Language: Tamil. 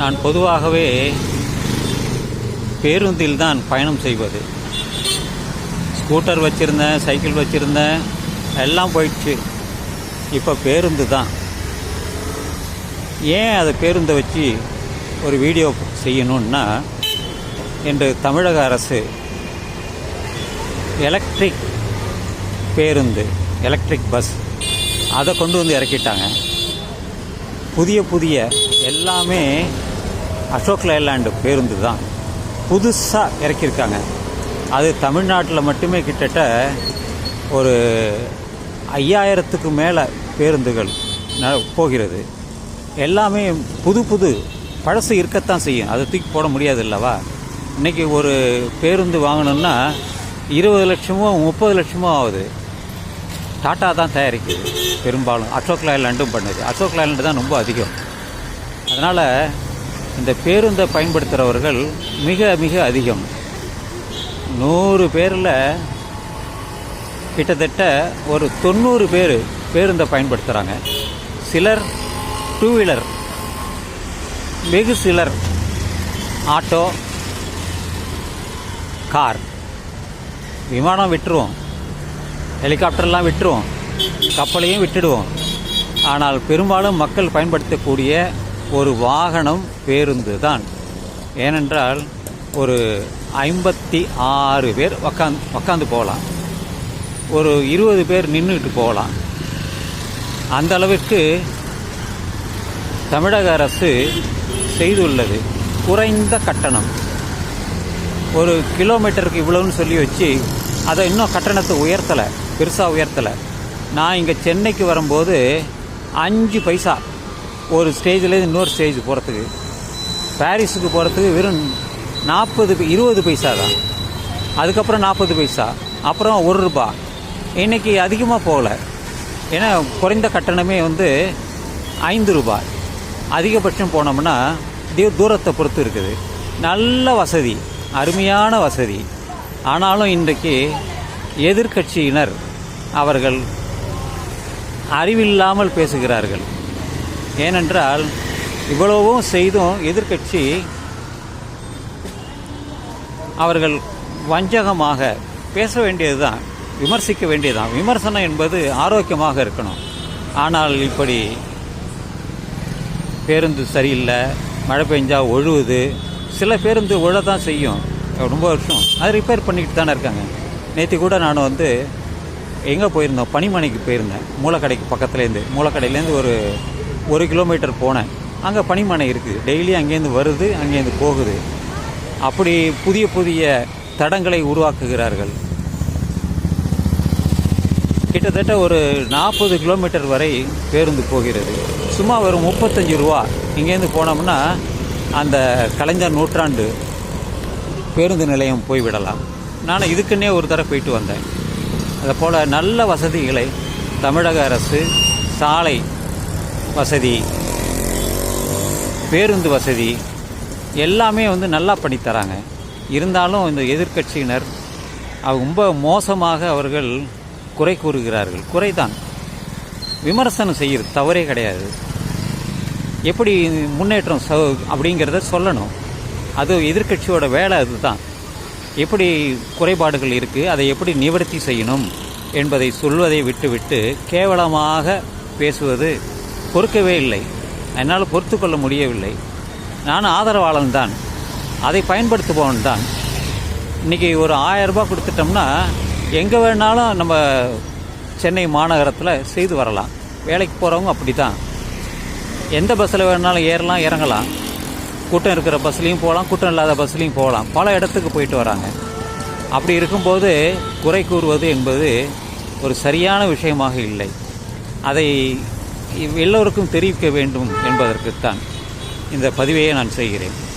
நான் பொதுவாகவே பேருந்தில் தான் பயணம் செய்வது. ஸ்கூட்டர் வச்சுருந்தேன் சைக்கிள் வச்சுருந்தேன் எல்லாம் போயிடுச்சு. இப்போ பேருந்து தான். ஏன் அதை பேருந்தை வச்சு ஒரு வீடியோ செய்யணுன்னா இன்று தமிழக அரசு எலக்ட்ரிக் பேருந்து எலக்ட்ரிக் பஸ் அதை கொண்டு வந்து இறக்கிட்டாங்க. புதிய புதிய எல்லாமே அசோக் லைலாண்டு பேருந்து தான் புதுசாக இறக்கியிருக்காங்க. அது தமிழ்நாட்டில் மட்டுமே கிட்டத்தட்ட ஒரு ஐயாயிரத்துக்கு மேலே பேருந்துகள் போகிறது. எல்லாமே புது புது பழசு இருக்கத்தான் செய்யும். அதை தூக்கி போட முடியாது இல்லவா இன்றைக்கி ஒரு பேருந்து வாங்கணும்னா இருபது லட்சமோ முப்பது லட்சமோ ஆகுது. டாட்டா தான் தயாரிக்குது பெரும்பாலும். அசோக் லைலாண்டும் பண்ணுது. அசோக் லைலாண்டு தான் ரொம்ப அதிகம். அதனால் இந்த பேருந்தை பயன்படுத்துகிறவர்கள் மிக மிக அதிகம். நூறு பேரில் கிட்டத்தட்ட ஒரு தொண்ணூறு பேர் பேருந்தை பயன்படுத்துகிறாங்க சிலர் டூ வீலர் வெகு சிலர் ஆட்டோ கார். விமானம் விட்டுருவோம். ஹெலிகாப்டர்லாம் விட்டுருவோம். கப்பலையும் விட்டுடுவோம். ஆனால் பெரும்பாலும் மக்கள் பயன்படுத்தக்கூடிய ஒரு வாகனம் பேருந்து தான் ஏனென்றால் ஒரு ஐம்பத்தி ஆறு பேர் உக்காந்து உக்காந்து போகலாம். ஒரு இருபது பேர் நின்றுட்டு போகலாம். அந்த அளவிற்கு தமிழக அரசு செய்துள்ளது. குறைந்த கட்டணம். ஒரு கிலோமீட்டருக்கு இவ்வளோன்னு சொல்லி வச்சு அதை இன்னும் கட்டணத்தை உயர்த்தலை பெருசாக உயர்த்தலை. நான் இங்கே சென்னைக்கு வரும்போது அஞ்சு பைசா ஒரு ஸ்டேஜ்லேருந்து இன்னொரு ஸ்டேஜ் போகிறதுக்கு பாரிஸுக்கு போகிறதுக்கு வெறும் நாற்பது இருபது பைசா தான். அதுக்கப்புறம் நாற்பது பைசா அப்புறம் ஒரு ரூபா. இன்றைக்கி அதிகமாக போகல. ஏன்னா குறைந்த கட்டணமே வந்து ஐந்து ரூபாய் அதிகபட்சம் போனோம்னா தீ தூரத்தை பொறுத்து இருக்குது. நல்ல வசதி அருமையான வசதி. ஆனாலும் இன்றைக்கு எதிர்க்கட்சியினர் அவர்கள் அறிவில்லாமல் பேசுகிறார்கள். ஏனென்றால் இவ்வளவும் செய்தும் எதிர்க்கட்சி அவர்கள் வஞ்சகமாக பேச வேண்டியதுதான் விமர்சிக்க வேண்டியதுதான். விமர்சனம் என்பது ஆரோக்கியமாக இருக்கணும். ஆனால் இப்படி பேருந்து சரியில்லை மழை பெஞ்சால் ஒழுகுது சில பேருந்து உழ தான் செய்யும். ரொம்ப வருஷம். அது ரிப்பேர் பண்ணிக்கிட்டு தானே இருக்காங்க. நேற்று கூட நான் வந்து எங்கே போயிருந்தோம்? பனிமனைக்கு போயிருந்தேன். மூலக்கடைக்கு பக்கத்துலேருந்து. மூலக்கடையிலேருந்து ஒரு ஒரு கிலோமீட்டர் போனேன். அங்கே பனிமனை இருக்குது டெய்லி அங்கேருந்து வருது அங்கேருந்து போகுது. அப்படி புதிய புதிய தடங்களை உருவாக்குகிறார்கள். கிட்டத்தட்ட ஒரு நாற்பது கிலோமீட்டர் வரை பேருந்து போகிறது. சும்மா ஒரு முப்பத்தஞ்சு ரூபா. இங்கேருந்து போனோம்னா அந்த கலைஞர் நூற்றாண்டு பேருந்து நிலையம் போய்விடலாம் நான் இதுக்குன்னே ஒரு தடவை போயிட்டு வந்தேன். அதை போல் நல்ல வசதிகளை தமிழக அரசு சாலை வசதி பேருந்து வசதி எல்லாமே வந்து நல்லா பண்ணித்தராங்க இருந்தாலும் இந்த எதிர்க்கட்சியினர் ரொம்ப மோசமாக அவர்கள் குறை கூறுகிறார்கள். குறைதான். விமர்சனம் செய்கிறது தவறே கிடையாது. எப்படி முன்னேற்றம் ச அப்படிங்கிறத சொல்லணும். அது எதிர்க்கட்சியோட வேலை அதுதான். எப்படி குறைபாடுகள் இருக்குது அதை எப்படி நிவர்த்தி செய்யணும் என்பதை சொல்வதை விட்டுவிட்டு கேவலமாக பேசுவது பொறுக்கவே இல்லை. என்னால் பொறுத்து கொள்ள முடியவில்லை. நான் ஆதரவாளன் தான் அதை பயன்படுத்துபவன் தான் இன்றைக்கி ஒரு ஆயிரம் ரூபாய் கொடுத்துட்டோம்னா எங்கே வேணாலும் நம்ம சென்னை மாநகரத்தில் செய்து வரலாம். வேலைக்கு போகிறவங்க அப்படி தான் எந்த பஸ்ஸில் வேணாலும் ஏறலாம் இறங்கலாம். கூட்டம் இருக்கிற பஸ்லேயும் போகலாம் கூட்டம் இல்லாத பஸ்லேயும் போகலாம். பல இடத்துக்கு போயிட்டு வராங்க. அப்படி இருக்கும்போது குறை கூறுவது என்பது ஒரு சரியான விஷயமாக இல்லை. அதை எல்லோருக்கும் தெரிவிக்க வேண்டும் என்பதற்குத்தான் இந்த பதிவையே நான் செய்கிறேன்.